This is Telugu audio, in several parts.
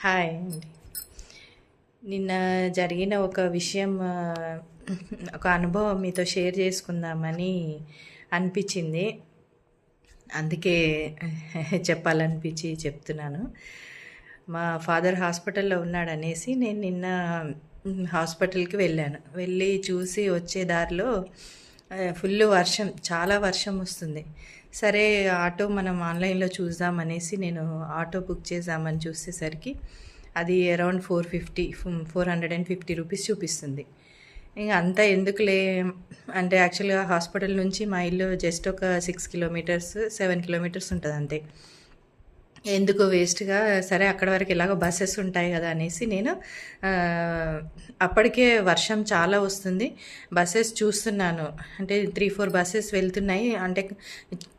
హాయ్ అండి. నిన్న జరిగిన ఒక విషయం ఒక అనుభవం మీతో షేర్ చేసుకుందామని అనిపించింది. అందుకే చెప్పాలనిపించి చెప్తున్నాను. మా ఫాదర్ హాస్పిటల్లో ఉన్నాడనేసి నేను నిన్న హాస్పిటల్కి వెళ్ళాను. వెళ్ళి చూసి వచ్చే దారిలో ఫుల్ వర్షం చాలా వర్షం వస్తుంది. సరే ఆటో మనం ఆన్లైన్లో చూద్దామనేసి నేను ఆటో బుక్ చేద్దామని చూసేసరికి అది around four fifty four hundred and fifty rupees చూపిస్తుంది. ఇంకా అంతా ఎందుకులే అంటే యాక్చువల్గా హాస్పిటల్ నుంచి మా ఇల్లు జస్ట్ ఒక సిక్స్ కిలోమీటర్స్ సెవెన్ కిలోమీటర్స్ ఉంటుంది అంతే ఎందుకు వేస్ట్గా? సరే అక్కడ వరకు ఇలాగో బస్సెస్ ఉంటాయి కదా అనేసి నేను అప్పటికే వర్షం చాలా వస్తుంది. బస్సెస్ చూస్తున్నాను. అంటే త్రీ ఫోర్ బస్సెస్ వెళ్తున్నాయి. అంటే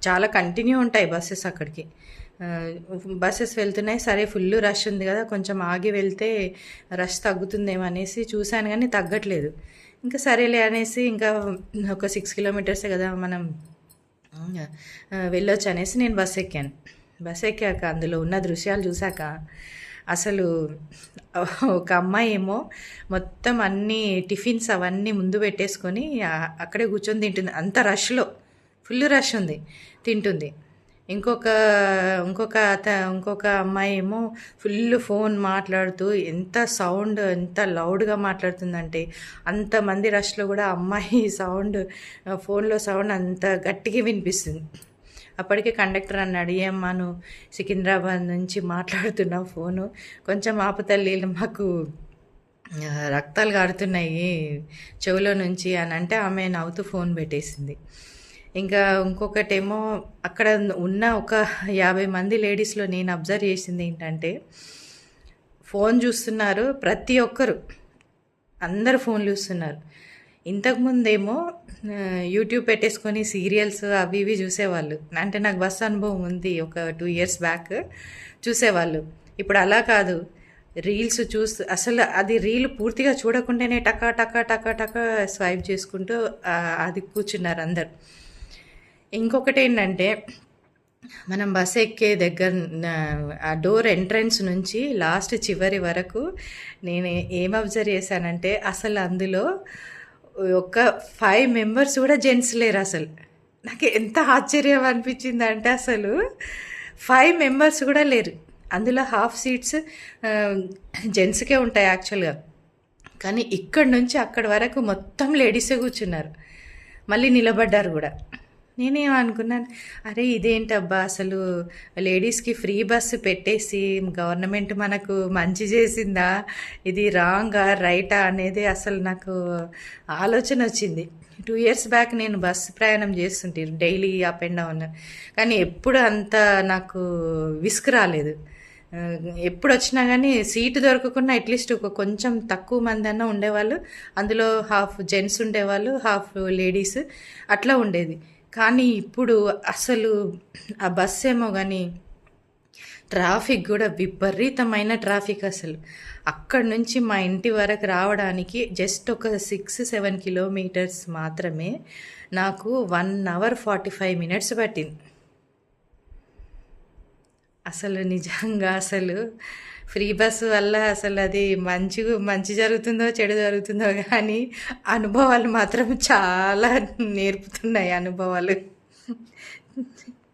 చాలా కంటిన్యూ ఉంటాయి బస్సెస్ అక్కడికి. బస్సెస్ వెళ్తున్నాయి. సరే ఫుల్ రష్ ఉంది కదా కొంచెం ఆగి వెళ్తే రష్ తగ్గుతుందేమో అనేసి చూశాను కానీ తగ్గట్లేదు. ఇంకా సరేలే అనేసి ఇంకా ఒక సిక్స్ కిలోమీటర్సే కదా మనం వెళ్ళొచ్చు అనేసి నేను బస్ ఎక్కాను. బస్ ఎక్కాక అందులో ఉన్న దృశ్యాలు చూశాక అసలు ఒక అమ్మాయి ఏమో మొత్తం అన్ని టిఫిన్స్ అవన్నీ ముందు పెట్టేసుకొని అక్కడే కూర్చొని తింటుంది. అంత రష్లో ఫుల్ రష్ ఉంది తింటుంది. ఇంకొక ఇంకొక అత ఇంకొక అమ్మాయి ఏమో ఫుల్ ఫోన్ మాట్లాడుతూ ఎంత సౌండ్ ఎంత లౌడ్గా మాట్లాడుతుందంటే అంతమంది రష్లో కూడా అమ్మాయి సౌండ్ ఫోన్లో సౌండ్ అంత గట్టిగా వినిపిస్తుంది. అప్పటికే కండక్టర్ అన్నాడు ఏమ్మా నువ్వు సికింద్రాబాద్ నుంచి మాట్లాడుతున్నావు ఫోను. కొంచెం ఆపుతల్లి మాకు రక్తాలు కారుతున్నాయి చెవులో నుంచి అని అంటే ఆమె నవ్వుతూ ఫోన్ పెట్టేసింది. ఇంకా ఇంకొకటేమో అక్కడ ఉన్న ఒక యాభై మంది లేడీస్లో నేను అబ్జర్వ్ చేసింది ఏంటంటే ఫోన్ చూస్తున్నారు ప్రతి ఒక్కరు. అందరు ఫోన్ చూస్తున్నారు. ఇంతకుముందేమో యూట్యూబ్ పెట్టేసుకొని సీరియల్స్ అవి ఇవి చూసేవాళ్ళు. అంటే నాకు బస్ అనుభవం ఉంది ఒక టూ ఇయర్స్ బ్యాక్ చూసేవాళ్ళు. ఇప్పుడు అలా కాదు. రీల్స్ చూస్తూ అసలు అది రీల్ పూర్తిగా చూడకుండానే టకా టకా టకా టకా స్వైప్ చేసుకుంటూ అది కూర్చున్నారు అందరు. ఇంకొకటి ఏంటంటే మనం బస్ ఎక్కే దగ్గర ఆ డోర్ ఎంట్రన్స్ నుంచి లాస్ట్ చివరి వరకు నేను ఏం అబ్జర్వ్ చేశానంటే అసలు అందులో ఒక ఫైవ్ మెంబర్స్ కూడా జెంట్స్ లేరు అసలు. నాకు ఎంత ఆశ్చర్యం అనిపించింది అంటే అసలు ఫైవ్ మెంబర్స్ కూడా లేరు. అందులో హాఫ్ సీట్స్ జెంట్స్కే ఉంటాయి యాక్చువల్గా కానీ ఇక్కడి నుంచి అక్కడి వరకు మొత్తం లేడీసే కూర్చున్నారు. మళ్ళీ నిలబడ్డారు కూడా. నేనేమనుకున్నాను అరే ఇదేంటబ్బా అసలు లేడీస్కి ఫ్రీ బస్సు పెట్టేసి గవర్నమెంట్ మనకు మంచి చేసిందా ఇది రాంగా రైటా అనేది అసలు నాకు ఆలోచన వచ్చింది. టూ ఇయర్స్ బ్యాక్ నేను బస్సు ప్రయాణం చేస్తుంటే డైలీ అప్ అండ్ డౌన్. కానీ ఎప్పుడు అంత నాకు విసుగు రాలేదు. ఎప్పుడు వచ్చినా కానీ సీటు దొరకకుండా అట్లీస్ట్ ఒక కొంచెం తక్కువ మంది అన్న ఉండేవాళ్ళు. అందులో హాఫ్ జెంట్స్ ఉండేవాళ్ళు హాఫ్ లేడీస్ అట్లా ఉండేది. కానీ ఇప్పుడు అసలు ఆ బస్ ఏమో కానీ ట్రాఫిక్ కూడా విపరీతమైన ట్రాఫిక్ అసలు. అక్కడ నుంచి మా ఇంటి వరకు రావడానికి జస్ట్ ఒక సిక్స్ సెవెన్ కిలోమీటర్స్ మాత్రమే నాకు one hour forty five minutes పట్టింది. అసలు నిజంగా అసలు ఫ్రీ బస్సు వల్ల అసలు అది మంచి మంచి జరుగుతుందో చెడు జరుగుతుందో కానీ అనుభవాలు మాత్రం చాలా నేర్పుతున్నాయి అనుభవాలు.